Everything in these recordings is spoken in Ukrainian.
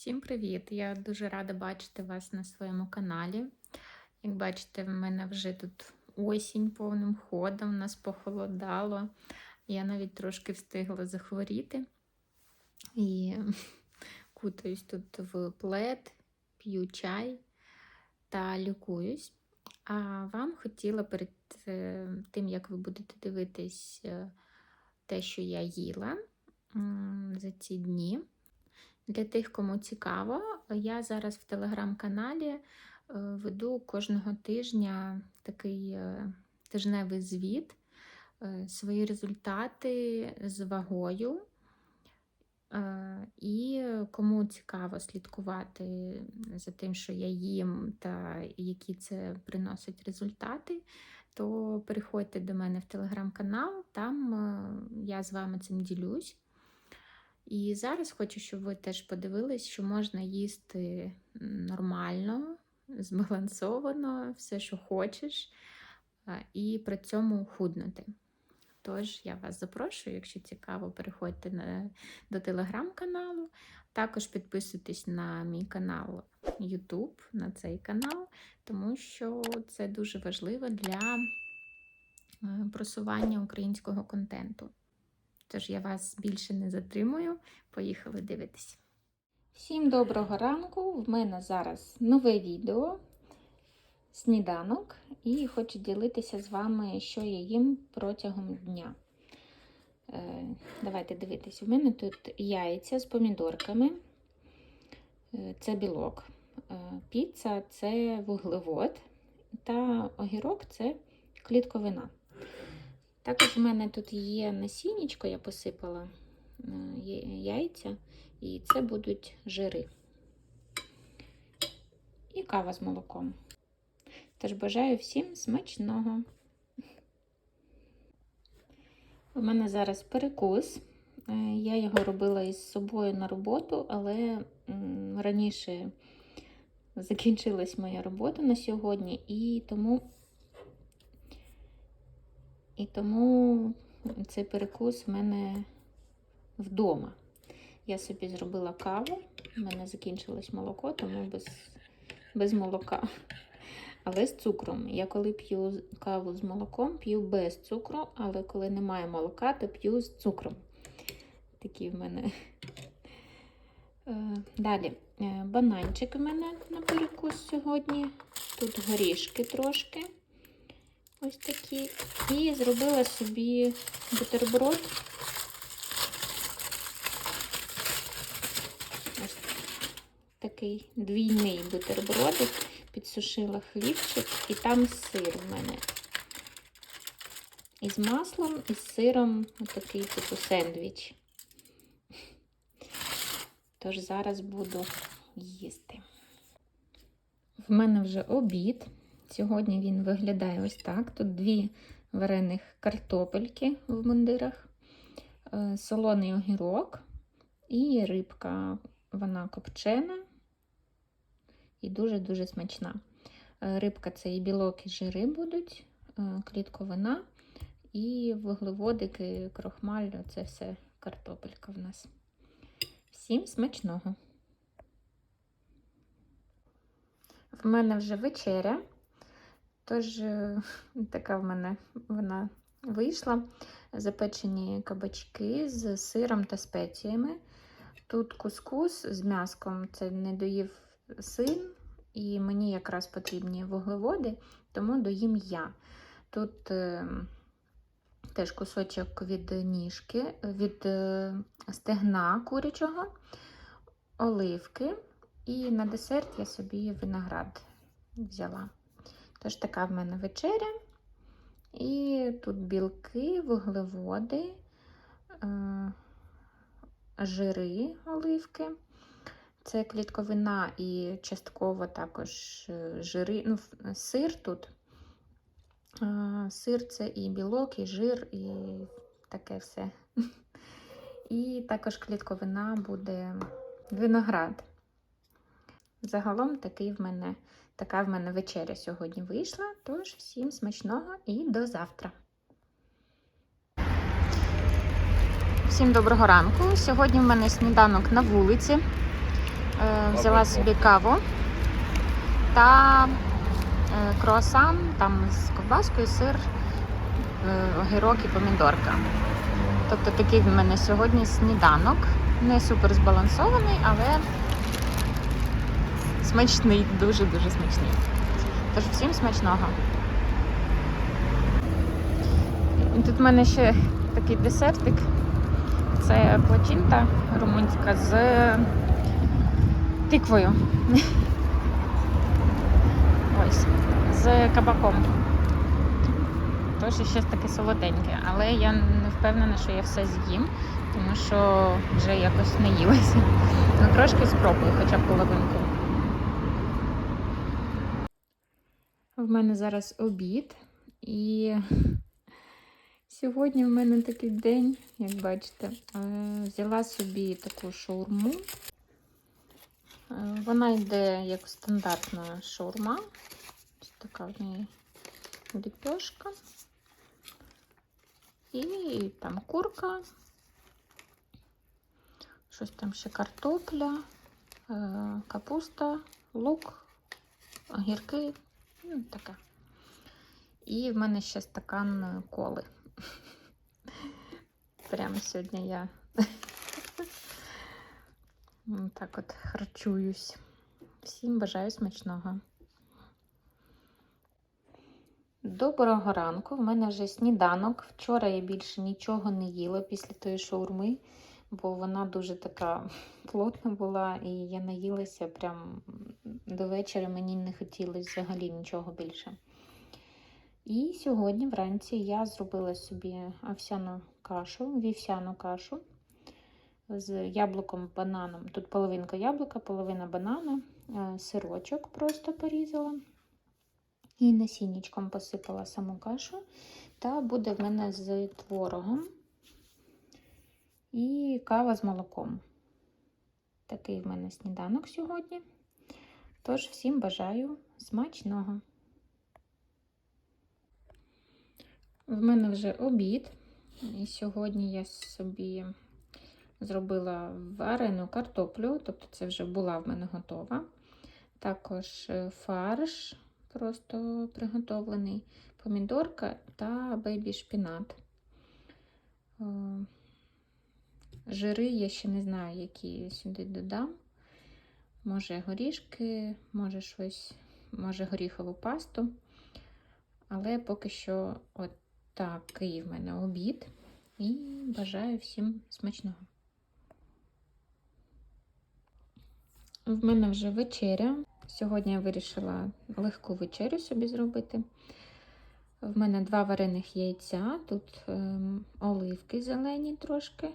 Всім привіт! Я дуже рада бачити вас на своєму каналі. Як бачите, в мене вже тут осінь повним ходом, нас похолодало. Я навіть трошки встигла захворіти і кутаюсь тут в плед, п'ю чай та лікуюсь. А вам хотіла перед е, тим, як ви будете дивитись е, те, що я їла за ці дні. Для тих, кому цікаво, я зараз в телеграм-каналі е, веду кожного тижня такий е, тижневий звіт, е, свої результати з вагою. І кому цікаво слідкувати за тим, що я їм та які це приносить результати, то переходьте до мене в телеграм-канал, там я з вами цим ділюсь. І зараз хочу, щоб ви теж подивились, що можна їсти нормально, збалансовано, все, що хочеш, і при цьому худнути. Тож я вас запрошую, якщо цікаво, переходьте на, до телеграм-каналу. Також підписуйтесь на мій канал YouTube, на цей канал, тому що це дуже важливо для е, просування українського контенту. Тож я вас більше не затримую. Поїхали дивитися. Всім доброго ранку! В мене зараз нове відео, сніданок, і хочу ділитися з вами, що я їм протягом дня. Е, давайте дивитися. У мене тут яйця з помідорками, Е, це білок, Е, піца це вуглевод, та огірок це клітковина. Також в мене тут є насіннячко, я посипала е, яйця, і це будуть жири. І кава з молоком. Тож бажаю всім смачного. У мене зараз перекус. Е, Я його робила із собою на роботу, але раніше закінчилась моя робота на сьогодні, і тому і тому цей перекус в мене вдома. Я собі зробила каву, у мене закінчилось молоко, тому без, без молока. Але з цукром. Я коли п'ю каву з молоком, п'ю без цукру, але коли немає молока, то п'ю з цукром. Такі в мене. Е, Далі е, бананчик у мене на перекус сьогодні. Тут горішки трошки. Ось такі. І зробила собі бутерброд. Ось такий двійний бутербродик. Підсушила хлібчик, і там сир в мене. Із маслом, і з сиром такий типу сендвіч. Тож зараз буду їсти. В мене вже обід. Сьогодні він виглядає ось так. Тут дві варених картопельки в мундирах, е, солоний огірок і рибка. Вона копчена і дуже-дуже смачна. Е, Рибка це і білок, і жири будуть, е, клітковина, і вуглеводики, крохмаль це все картопелька в нас. Всім смачного! В мене вже вечеря. Тож, е, така в мене вона вийшла. Запечені кабачки з сиром та спеціями. Тут кускус з м'яском, це не доїв син, і мені якраз потрібні вуглеводи, тому доїм я. Тут е, теж кусочок від ніжки, від е, стегна курячого, оливки, і на десерт я собі виноград взяла. Тож така в мене вечеря. І тут білки, вуглеводи, е, жири оливки. Це клітковина і частково також е, жири, ну, сир тут. Е, Сир це і білок, і жир, і таке все. І також клітковина буде виноград. Загалом такий в мене Така в мене вечеря сьогодні вийшла, тож всім смачного і до завтра. Всім доброго ранку. Сьогодні в мене сніданок на вулиці. Е, Взяла собі каву та е, круасан, там з ковбаскою, сир, е, огірок і помідорка. Тобто такий в мене сьогодні сніданок. Не супер збалансований, але смачний, дуже-дуже смачний. Тож всім смачного. І тут в мене ще такий десертик. Це плачинта румунська з тиквою. Ось, з кабаком. Тож ще таке солоденьке, але я не впевнена, що я все з'їм, тому що вже якось не їлася. Ну трошки спробую, хоча б половинку. В мене зараз обід, і сьогодні в мене такий день, як бачите, Е, взяла собі таку шаурму. Е, Вона йде як стандартна шаурма. Ось така в неї ліпешка. І там курка, щось там ще картопля, е, капуста, лук, огірки, ну. І в мене ще стакан коли. Прямо сьогодні я так от харчуюсь. Всім бажаю смачного. Доброго ранку. В мене вже сніданок. Вчора я більше нічого не їла після тої шаурми, бо вона дуже така плотна була, і я наїлася прям до вечора. Мені не хотілося взагалі нічого більше. І сьогодні вранці я зробила собі овсяну кашу, вівсяну кашу з яблуком, бананом. Тут половинка яблука, половина банану, е, сирочок просто порізала. І насіннячком посипала саму кашу. Та буде в мене з творогом і кава з молоком. Такий в мене сніданок сьогодні. Тож всім бажаю смачного. В мене вже обід. І сьогодні я собі зробила варену картоплю, тобто це вже була в мене готова. Також е, фарш просто приготовлений, помідорка та бейбі шпінат. Е, Жири я ще не знаю, які сюди додам. Може горішки, може щось, може горіхову пасту. Але поки що от такий в мене обід. І бажаю всім смачного. В мене вже вечеря. Сьогодні я вирішила легку вечерю собі зробити. В мене два варених яйця, тут е, оливки зелені трошки,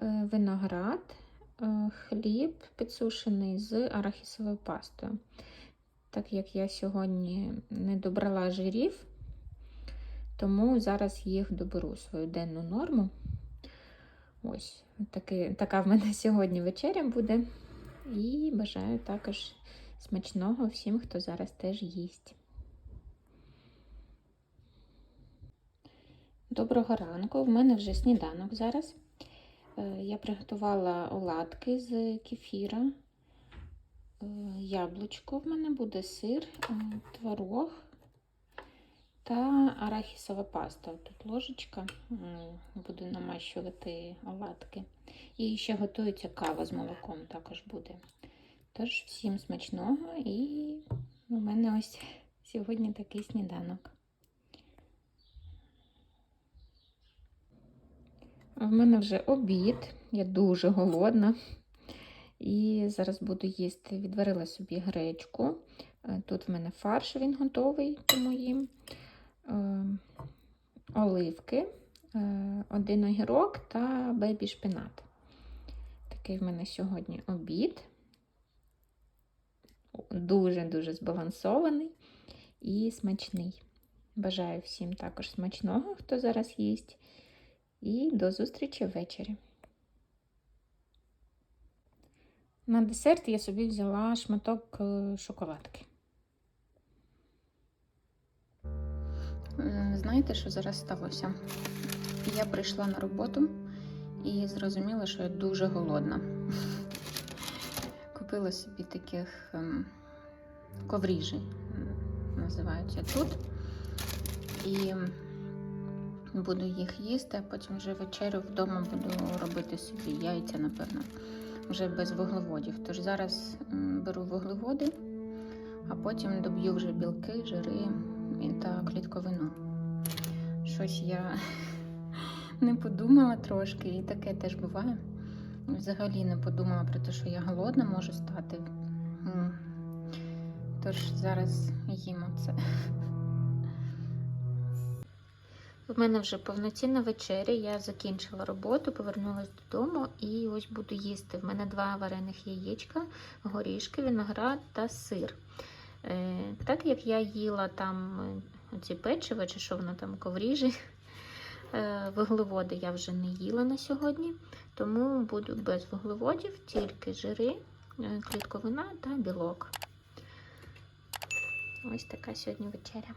виноград, е, хліб підсушений з арахісовою пастою. Так як я сьогодні не добрала жирів, тому зараз їх доберу свою денну норму. Ось, таки, така в мене сьогодні вечеря буде. І бажаю також смачного всім, хто зараз теж їсть. Доброго ранку, в мене вже сніданок зараз. Е, Я приготувала оладки з кефіра, Е, яблучко в мене буде сир, е, творог та арахісова паста. Тут ложечка, буду намащувати оладки. І ще готується кава з молоком, також буде. Тож, всім смачного і у мене ось сьогодні такий сніданок. В мене вже обід, я дуже голодна. І зараз буду їсти. Відварила собі гречку. Е, Тут в мене фарш, він готовий тому їм. Е, Оливки, е, один огірок та бейбі шпинат. Такий в мене сьогодні обід. Дуже-дуже збалансований і смачний. Бажаю всім також смачного, хто зараз їсть. І до зустрічі ввечері. На десерт я собі взяла шматок е, шоколадки. Е, Знаєте, що зараз сталося? Я прийшла на роботу і зрозуміла, що я дуже голодна. купила собі таких ем, ковріжі, називаються тут. І буду їх їсти, а потім вже вечерю вдома буду робити собі яйця, напевно, вже без вуглеводів. Тож зараз беру вуглеводи, а потім доб'ю вже білки, жири та клітковину. Щось я не подумала трошки, і таке теж буває. Взагалі не подумала про те, що я голодна можу стати. Тож зараз їмо це. В мене вже повноцінна вечеря. Я закінчила роботу, повернулася додому і ось буду їсти. В мене два варених яєчка, горішки, виноград та сир. Е, так як я їла там е, ці печиво, чи що воно там ковріжі, е, вуглеводи я вже не їла на сьогодні, тому буду без вуглеводів, тільки жири, клітковина та білок. Ось така сьогодні вечеря.